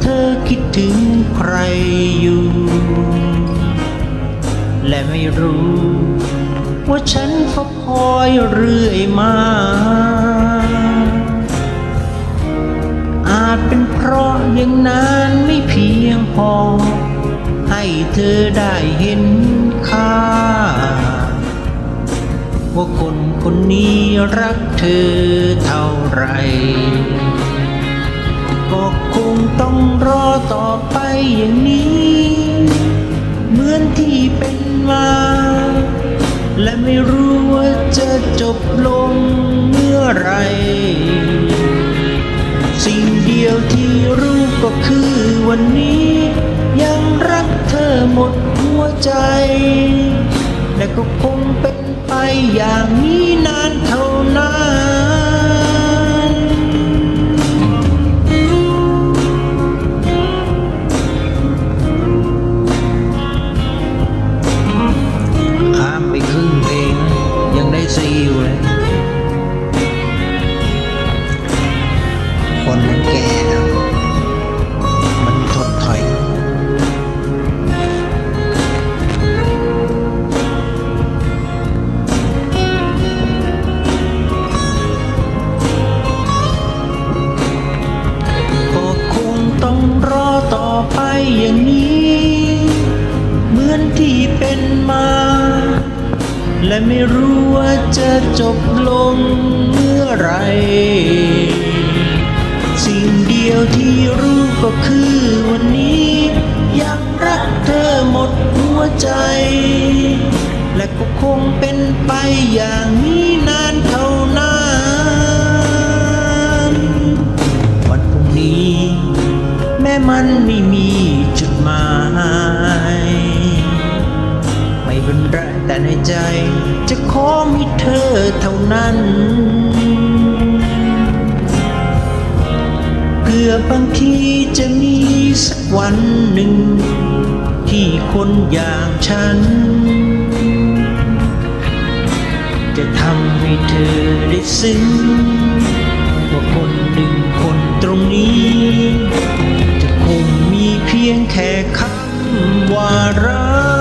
เธอคิดถึงใครอยู่ และไม่รู้ ว่าฉันเฝ้าคอยเรื่อยมา อาจเป็นเพราะยังนานไม่เพียงพอ ให้เธอได้เห็นค่า ว่าคนคนนี้รักเธอเท่าไหร อไปอย่างนี้ เหมือนที่เป็นมา และไม่รู้ว่าจะจบลงเมื่อไร สิ่งเดียวที่รู้ก็คือวันนี้ ยังรักเธอหมดหัวใจ และก็คงเป็นไปอย่างนี้นา อไปอย่างนี้ เหมือนที่เป็นมา และไม่รู้ว่าจะจบลงเมื่อไร สิ่งเดียวที่รู้ก็คือวันนี้ยังรักเธอหมดหัวใจ และก็คงเป็นไปอย่างนี้นา ใจ จะขอมีเธอเท่านั้น เพื่อบางทีจะมีสักวันหนึ่ง ที่คนอย่างฉัน จะทำให้เธอได้ซึ้งว่าคนหนึ่งคนตรงนี้ จะคงมีเพียงแค่คำว่ารัก